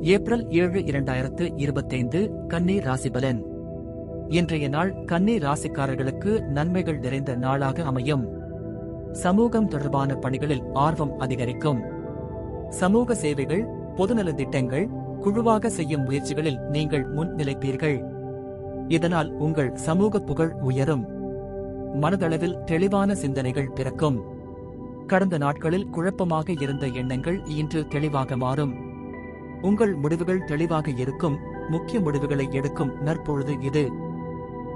April ஏழு இரண்டாயிரத்து இருபத்தைந்து கன்னி ராசிபலன் இன்றைய நாள் கன்னி ராசிக்காரர்களுக்கு நன்மைகள் நிறைந்த நாளாக அமையும். சமூகம் தொடர்பான பணிகளில் ஆர்வம் அதிகரிக்கும். சமூக சேவைகள் பொதுநல திட்டங்கள் குழுவாக செய்யும் முயற்சிகளில் நீங்கள் முன்னிலைப்பீர்கள். இதனால் உங்கள் சமூக புகழ் உயரும். மனதளவில் தெளிவான சிந்தனைகள் பிறக்கும். கடந்த நாட்களில் குழப்பமாக இருந்த எண்ணங்கள் இன்று தெளிவாக மாறும். உங்கள் முடிவுகள் தெளிவாக இருக்கும் முக்கிய முடிவுகளை எடுக்கும் நற்பொழுது இது.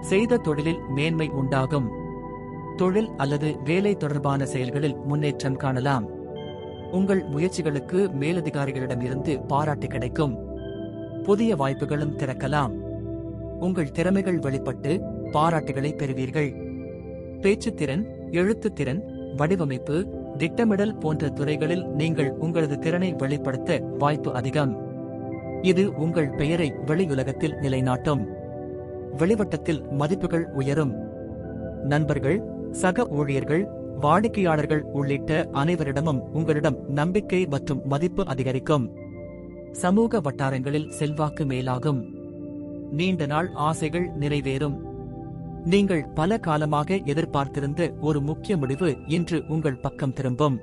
செய்த தொழிலில் மேன்மை உண்டாகும். தொழில் அல்லது வேலை தொடர்பான செயல்களில் முன்னேற்றம் காணலாம். உங்கள் முயற்சிகளுக்கு மேலதிகாரிகளிடமிருந்து பாராட்டு கிடைக்கும். புதிய வாய்ப்புகளும் திறக்கலாம். உங்கள் திறமைகள் வெளிப்பட்டு பாராட்டுகளை பெறுவீர்கள். பேச்சுத்திறன் எழுத்துத்திறன் வடிவமைப்பு திட்டமிடல் போன்ற துறைகளில் நீங்கள் உங்களது திறனை வெளிப்படுத்த வாய்ப்பு அதிகம். இது உங்கள் பெயரை வெளியுலகத்தில் நிலைநாட்டும். வெளிவட்டத்தில் மதிப்புகள் உயரும். நண்பர்கள் சக ஊழியர்கள் வாடிக்கையாளர்கள் உள்ளிட்ட அனைவரிடமும் உங்களிடம் நம்பிக்கை மற்றும் மதிப்பு அதிகரிக்கும். சமூக வட்டாரங்களில் செல்வாக்கு மேலாகும். நீண்ட நாள் ஆசைகள் நிறைவேறும். நீங்கள் பல காலமாக எதிர்பார்த்திருந்த ஒரு முக்கிய முடிவு இன்று உங்கள் பக்கம் திரும்பும்.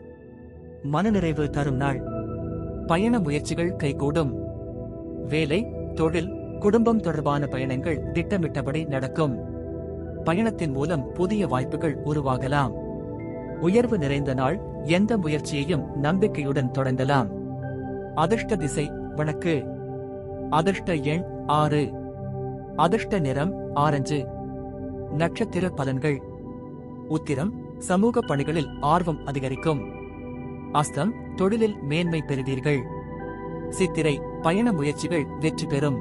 மனநிறைவு தரும் நாள். பயண முயற்சிகள் கைகூடும். வேலை தொழில் குடும்பம் தொடர்பான பயணங்கள் திட்டமிட்டபடி நடக்கும். பயணத்தின் மூலம் புதிய வாய்ப்புகள் உருவாகலாம். உயர்வு நிறைந்த நாள் எந்த முயற்சியையும் நம்பிக்கையுடன் தொடங்கலாம். அதிர்ஷ்ட திசை வழக்கு. அதிர்ஷ்ட எண் ஆறு. அதிர்ஷ்ட நிறம் ஆரஞ்சு. நட்சத்திர பலன்கள். உத்திரம் சமூக பணிகளில் ஆர்வம் அதிகரிக்கும். அஸ்தம் தொழிலில் மேன்மை பெறுவீர்கள். சித்திரை பயண முயற்சிகள் வெற்றி பெறும்.